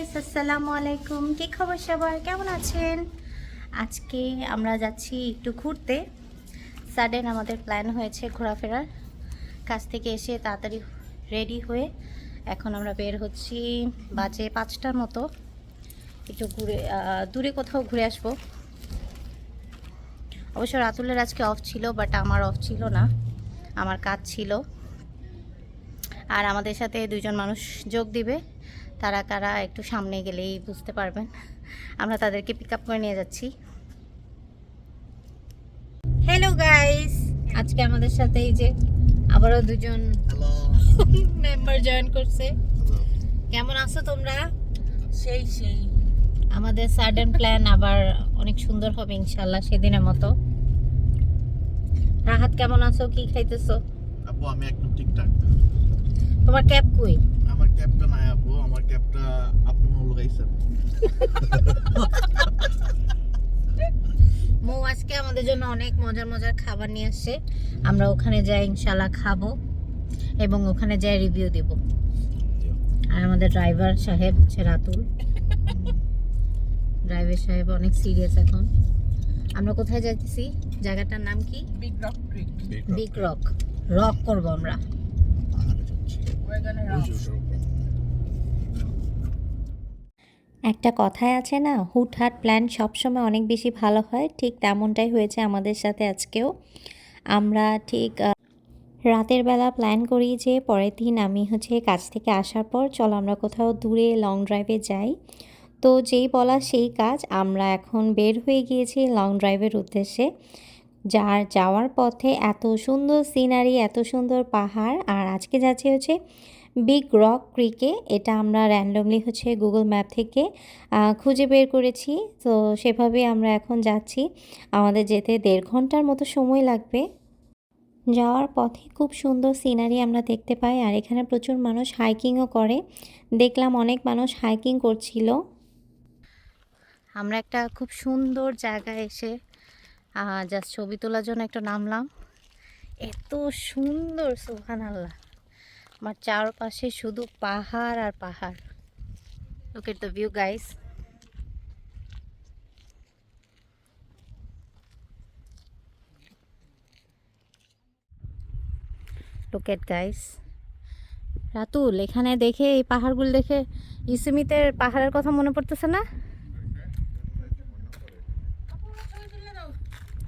আসসালামু আলাইকুম। কি খবর সবার? কেমন আছেন? আজকে আমরা যাচ্ছি একটু ঘুরতে। সাডেন আমাদের প্ল্যান হয়েছে ঘোরাফেরার। কাছ থেকে এসে তাড়াতাড়ি রেডি হয়ে এখন আমরা বের হচ্ছি বাজে পাঁচটার মতো। একটু ঘুরে দূরে কোথাও ঘুরে আসব। অবশ্য রাতুলের আজকে অফ ছিল বাট আমার অফ ছিল না। আমার কাজ ছিল। আর আমাদের সাথে দুজন মানুষ যোগ দিবে। তারা কারা একটু সামনে গেলেই বুঝতে পারবেন। আমরা তাদেরকে পিক আপ করে নিয়ে যাচ্ছি। হ্যালো গাইস আজকে আমাদের সাথে এই যে আবারও দুজন মেম্বার জয়েন করছে। কেমন আছো তোমরা? সেই সেই। আমাদের সাডেন প্ল্যান আবার অনেক সুন্দর হবে ইনশাল্লাহ সেদিনের মতো। রাহাত কেমন আছো? কি খাইতেছো? আপু আমি একদম ঠিকঠাক। তোমার ক্যাব কই? আমার ক্যাবটা নাই আপু আমার ক্যাবটা আপনি লাগাইছেন মৌ আজকে আমাদের জন্য অনেক মজার মজার খাবার নিয়ে আসছে। আমরা ওখানে যাই ইনশাল্লাহ খাব এবং ওখানে যাই রিভিউ দেব। আর আমাদের ড্রাইভার সাহেব হচ্ছে রাতুল। ড্রাইভার সাহেব অনেক সিরিয়াস এখন। আমরা কোথায় যাচ্ছি জায়গাটার নাম কি? Rock Creek. Big rock rock করব আমরা। একটা কথায় আছে না, হুটহাট প্ল্যান সবসময় অনেক বেশি ভালো হয়, ঠিক তেমনটাই হয়েছে আমাদের সাথে আজকেও। আমরা ঠিক রাতের বেলা প্ল্যান করি যে পরের দিন আমি হচ্ছে কাজ থেকে আসার পর চলো আমরা কোথাও দূরে লং ড্রাইভে যাই। তো যেই বলা সেই কাজ, আমরা এখন বের হয়ে গিয়েছি লং ড্রাইভের উদ্দেশ্যে। যার যাওয়ার পথে এত সুন্দর সিনারি এত সুন্দর পাহাড়, আর আজকে যাচ্ছি হচ্ছে বিগ রক ক্রিকে এটা আমরা র্যান্ডমলি হচ্ছে গুগল ম্যাপ থেকে খুঁজে বের করেছি। তো সেভাবে আমরা এখন যাচ্ছি। আমাদের যেতে দেড় ঘণ্টার মতো সময় লাগবে। যাওয়ার পথে খুব সুন্দর সিনারি আমরা দেখতে পাই, আর এখানে প্রচুর মানুষ হাইকিংও করে। দেখলাম অনেক মানুষ হাইকিং করছিল। আমরা একটা খুব সুন্দর জায়গায় এসে জাস্ট ছবি তোলার জন্য একটা নামলাম। এত সুন্দর সুহান আল্লাহ আমার চারপাশে শুধু পাহাড় আর পাহাড়। Look at the view guys look at guys Ratul, এখানে দেখে এই পাহাড়গুলো দেখে ইসমিতের পাহাড়ের কথা মনে পড়তেছে না?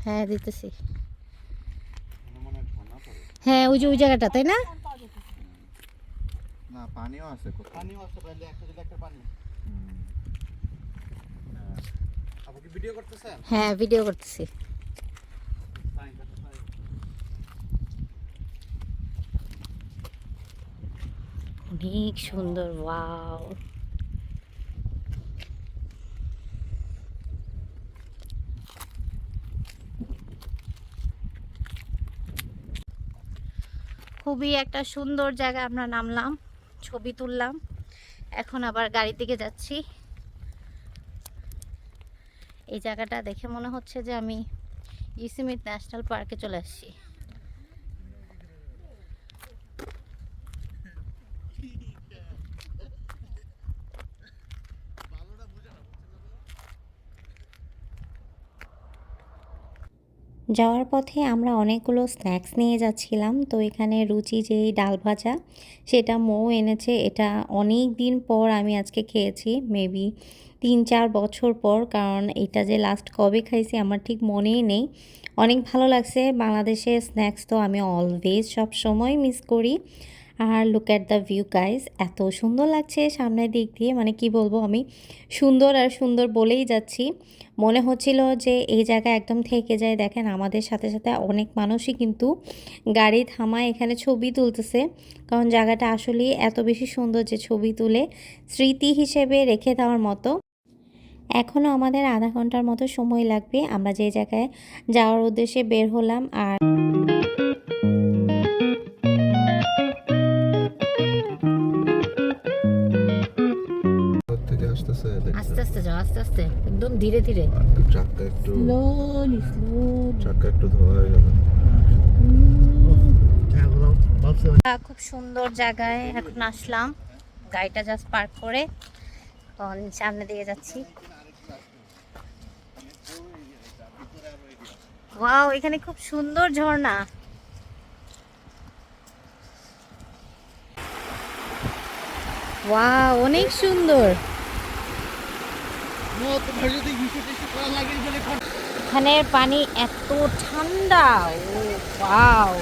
হ্যাঁ দিতেছি। হ্যাঁ ওই যে ওই জায়গাটা, তাই না? পানিও আছে পানিও আছে একটা যদি একটা পানি। আপু কি ভিডিও করতেছেন হ্যাঁ ভিডিও করতেছি। অনেক সুন্দর ওয়াও। খুবই একটা সুন্দর জায়গায় আমরা নামলাম। ছবি তুললাম। এখন আবার গাড়ির দিকে যাচ্ছি। এই জায়গাটা দেখে মনে হচ্ছে যে আমি ইসিমিত ন্যাশনাল পার্কে চলে আসছি। যাওয়ার পথে আমরা অনেকগুলো স্ন্যাক্স নিয়ে যাচ্ছিলাম। তো এখানে রুচি যেই ডাল ভাজা, সেটা মৌ এনেছে। এটা অনেক দিন পর আমি আজকে খেয়েছি মেবি তিন চার বছর পর, কারণ এটা যে লাস্ট কবে খাইছি আমার ঠিক মনেই নেই। অনেক ভালো লাগছে। বাংলাদেশের স্ন্যাক্স তো আমি অলওয়েজ সব সময় মিস করি। আর look at the view guys এত সুন্দর লাগছে সামনের দিক দিয়ে। মানে কি বলব আমি? সুন্দর আর সুন্দর বলেই যাচ্ছি। মনে হচ্ছিল যে এই জায়গায় একদম থেকে যায়। দেখেন, আমাদের সাথে সাথে অনেক মানুষই কিন্তু গাড়ি থামায় এখানে ছবি তুলতেছে। কারণ জায়গাটা আসলেই এত বেশি সুন্দর যে ছবি তুলে স্মৃতি হিসেবে রেখে দেওয়ার মতো। এখনও আমাদের আধা ঘণ্টার মতো সময় লাগবে। আমরা যে জায়গায় যাওয়ার উদ্দেশ্যে বের হলাম আর আস্তে আস্তে যাও আস্তে আস্তে। একদম ধীরে ধীরে। চাক্কা একটু স্লোলি স্লোলি চাক্কা একটু ধোয়া হয়ে গেল। খুব খুব সুন্দর জায়গায় এখন আসলাম। গাড়িটা জাস্ট পার্ক করে এখন সামনে দিকে যাচ্ছি। ওয়াও এখানে খুব সুন্দর ঝর্ণা। ওয়াও অনেক সুন্দর তোমার যদি হিসু টিসু করা লাগে বলে এখানের পানি এত ঠান্ডা ও ওয়াও।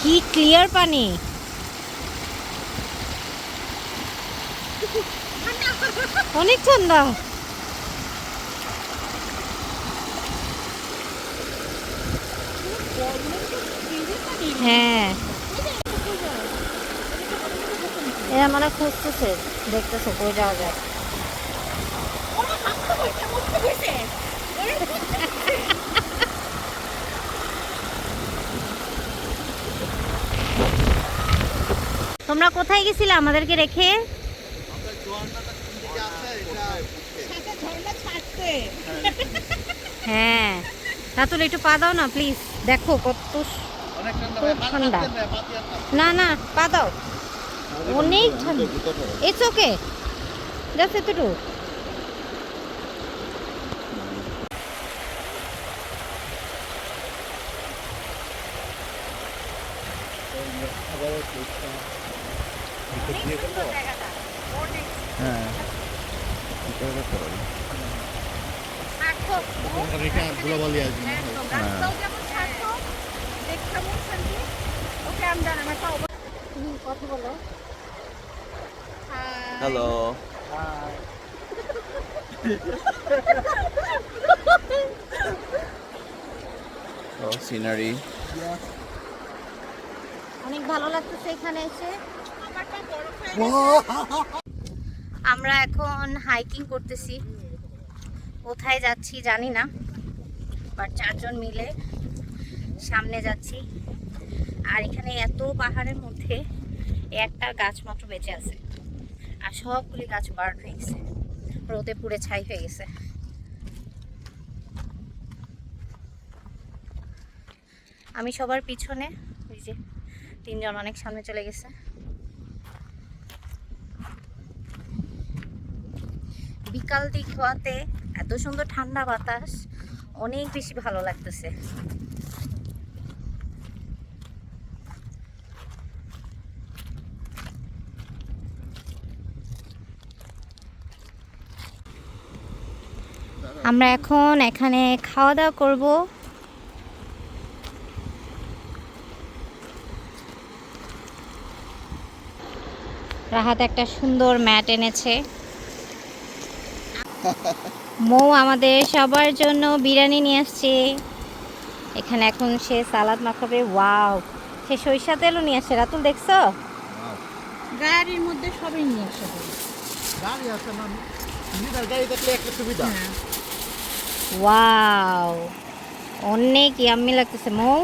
কি ক্লিয়ার পানি? অনেক ঠান্ডা। হ্যাঁ। এরা মানে খুঁজতেছে দেখতেছে কই যাওয়া যায়। তোমরা কোথায় গেছিলে আমাদেরকে রেখে? হ্যাঁ। তা রাতুল একটু পা দাও না প্লিজ দেখো কত ঠান্ডা। না না পা দাও। অনেক ঠান্ডা। ইটস ওকে জাস্ট এতটুকু ওখানে এটা বলো হ্যালো ও সিনারি অনেক ভালো লাগতেছে এখানে এসে। আমরা এখন হাইকিং করতেছি। কোথায় যাচ্ছি জানি না বাট চারজন মিলে সামনে যাচ্ছি। আর এখানে এত পাহাড়ের মধ্যে একটা গাছ মাত্র বেঁচে আছে। আর সবগুলি গাছ বার্ন হয়ে গেছে। রোদে পুড়ে ছাই হয়ে গেছে। আমি সবার পিছনে, ওই যে তিনজন অনেক সামনে চলে গেছে। বিকাল দিক হওয়াতে এত সুন্দর ঠান্ডা বাতাস, অনেক বেশি ভালো লাগতেছে। আমরা এখন এখানে খাওয়া দাওয়া করব। রাহাত একটা সুন্দর ম্যাট এনেছে। মৌ আমাদের সবার জন্য বিরিয়ানি নিয়ে আসছে। এখানে এখন সে সালাদ মাখাবে। ওয়াও! সে সরিষা তেলও নিয়ে আসছে। রাতুল দেখছ? গাড়ির মধ্যে সবই নিয়ে আসা গাড়ি আছে না? গাড়ি থাকলে একটা সুবিধা। ওয়াও অনেক ইয়াম্মি লাগতেছে মৌ।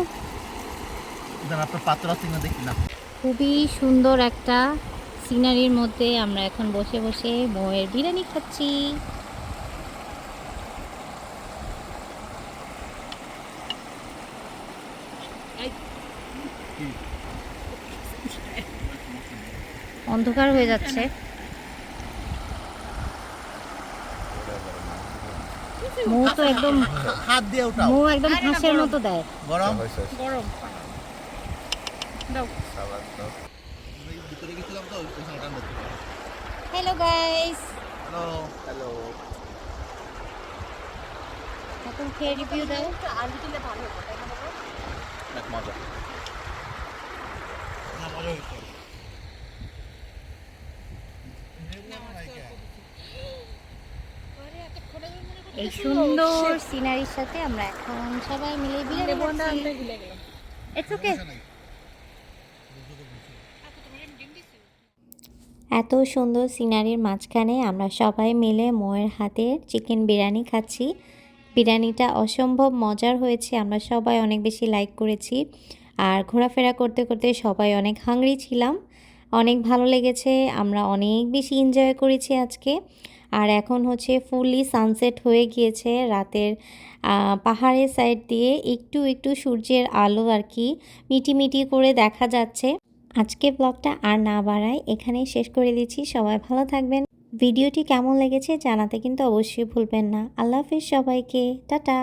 আপনার পাত্র আছে দেখি না। খুবই সুন্দর একটা সিনারির মধ্যে আমরা এখন বসে বসে মৌয়ের বিরিয়ানি খাচ্ছি। অন্ধকার হয়ে যাচ্ছে। মৌ তো একদম হাত দিয়ে উঠাও মৌ একদম হাঁসের মতো দেয়। গরম? গরম। দাও। ভিতরে গেছিলাম তো হ্যালো গাইস হ্যালো হ্যালো এখন খেয়ে রিভিউ দাও। আলু দিলে ভালো হবে তাই না বাবা? অনেক মজা না মজা হয়েছে এই সুন্দর সিনারির সাথে আমরা এখন সবাই মিলে ইটস ওকে এত সুন্দর সিনারির মাঝখানে আমরা সবাই মিলে মোয়ের হাতে চিকেন বিরিয়ানি খাচ্ছি। বিরিয়ানিটা অসম্ভব মজার হয়েছে আমরা সবাই অনেক বেশি লাইক করেছি। আর ঘোরাফেরা করতে করতে সবাই অনেক হাংরি ছিলাম। অনেক ভালো লেগেছে আমরা অনেক বেশি এনজয় করেছি আজকে। আর এখন হচ্ছে ফুললি সানসেট হয়ে গিয়েছে রাতের পাহাড়ের সাইড দিয়ে একটু একটু সূর্যের আলো আর কি মিটিমিটি মিটি করে দেখা যাচ্ছে। আজকে ব্লগটা আর না বাড়াই এখানেই শেষ করে দিচ্ছি। সবাই ভালো থাকবেন। ভিডিওটি কেমন লেগেছে জানাতে কিন্তু অবশ্যই ভুলবেন না। আল্লাহ হাফিজ সবাইকে। টাটা।